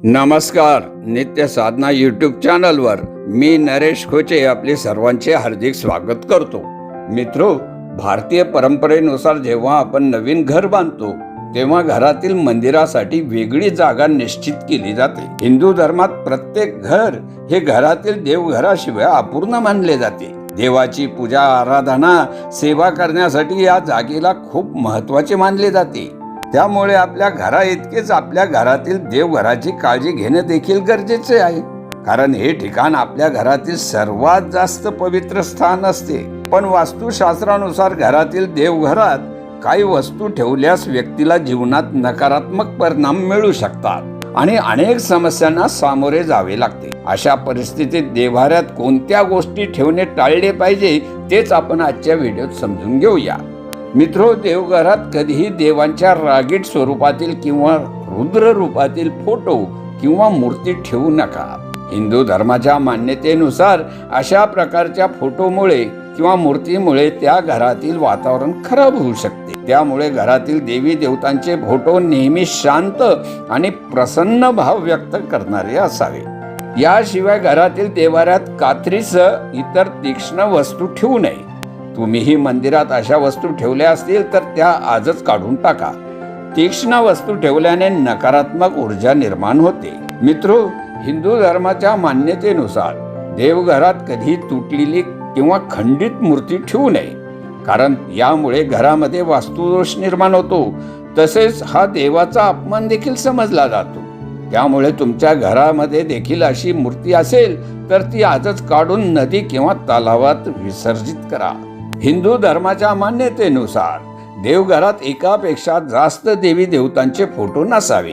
नमस्कार नित्य साधना यूट्यूब चॅनलवर मी नरेश खोचे आपले सर्वांचे हार्दिक स्वागत करतो. मित्रो भारतीय परंपरेनुसार जेव्हा आपण नवीन घर बांधतो तेव्हा घरातील मंदिरासाठी वेगळी जागा निश्चित केली जाते. हिंदू धर्मात प्रत्येक घर हे घरातील देवघराशिवाय अपूर्ण मानले जाते. देवाची पूजा आराधना सेवा करण्यासाठी या जागेला खूप महत्त्वाचे मानले जाते. त्यामुळे आपल्या घरा इतकेच आपल्या घरातील देवघराची काळजी घेणे देखील गरजेचे आहे. कारण हे ठिकाण आपल्या घरातील सर्वात जास्त पवित्र स्थान असते. पण वास्तुशास्त्रानुसार घरातील देवघरात काही वस्तू ठेवल्यास व्यक्तीला जीवनात नकारात्मक परिणाम मिळू शकतात आणि अनेक समस्यांना सामोरे जावे लागते. अशा परिस्थितीत देव्हाऱ्यात कोणत्या गोष्टी ठेवणे टाळले पाहिजे तेच आपण आजच्या व्हिडिओत समजून घेऊया. मित्रो देवघरात कधीही देवांच्या रागीट स्वरूपातील किंवा रुद्र रूपातील फोटो किंवा मूर्ती ठेवू नका. हिंदू धर्माच्या मान्यतेनुसार अशा प्रकारच्या फोटोमुळे किंवा मूर्तीमुळे त्या घरातील वातावरण खराब होऊ शकते. त्यामुळे घरातील देवी देवतांचे फोटो नेहमी शांत आणि प्रसन्न भाव व्यक्त करणारे असावे. याशिवाय घरातील देवाऱ्यात कात्रीसह इतर तीक्ष्ण वस्तू ठेवू नये. तुम्हीही मंदिरात अशा वस्तू ठेवल्या असतील तर त्या आजच काढून टाका. तीक्ष्ण वस्तू ठेवल्याने नकारात्मक ऊर्जा निर्माण होते. मित्र हिंदू धर्माच्या मान्यतेनुसार देवघरात कधी तुटलेली किंवा खंडित मूर्ती ठेवू नये कारण यामुळे घरामध्ये वास्तुदोष निर्माण होतो. तसेच हा देवाचा अपमान देखील समजला जातो. त्यामुळे तुमच्या घरामध्ये देखील अशी मूर्ती असेल तर ती आजच काढून नदी किंवा तलावात विसर्जित करा. हिंदू धर्माच्या मान्यतेनुसार देवघरात एकापेक्षा जास्त देवी देवतांचे फोटो नसावे.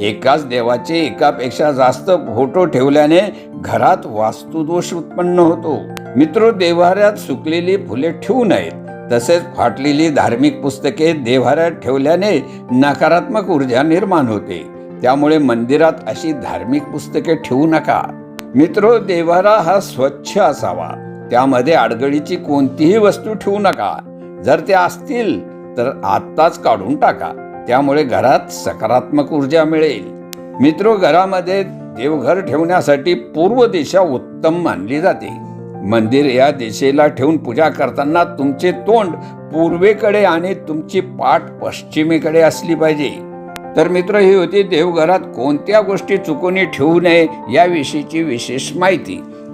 एकाच देवाचे एकापेक्षा जास्त फोटो ठेवल्याने घरात वास्तुदोष उत्पन्न होतो. मित्र देवाऱ्यात सुकलेली फुले ठेवू नयेत. तसेच फाटलेली धार्मिक पुस्तके देवाऱ्यात ठेवल्याने नकारात्मक ऊर्जा निर्माण होते. त्यामुळे मंदिरात अशी धार्मिक पुस्तके ठेवू नका. मित्र देवारा हा स्वच्छ असावा. त्यामध्ये आडगळीची कोणतीही वस्तू ठेवू नका. जर त्या असतील तर आत्ताच काढून टाका. त्यामुळे घरात सकारात्मक ऊर्जा मिळेल. मित्र घरामध्ये देवघर ठेवण्यासाठी पूर्व दिशा उत्तम मानली जाते. मंदिर या दिशेला ठेवून पूजा करताना तुमचे तोंड पूर्वेकडे आणि तुमची पाठ पश्चिमेकडे असली पाहिजे. तर मित्र ही होती देवघरात कोणत्या गोष्टी चुकून ठेवू नये याविषयीची विशेष माहिती.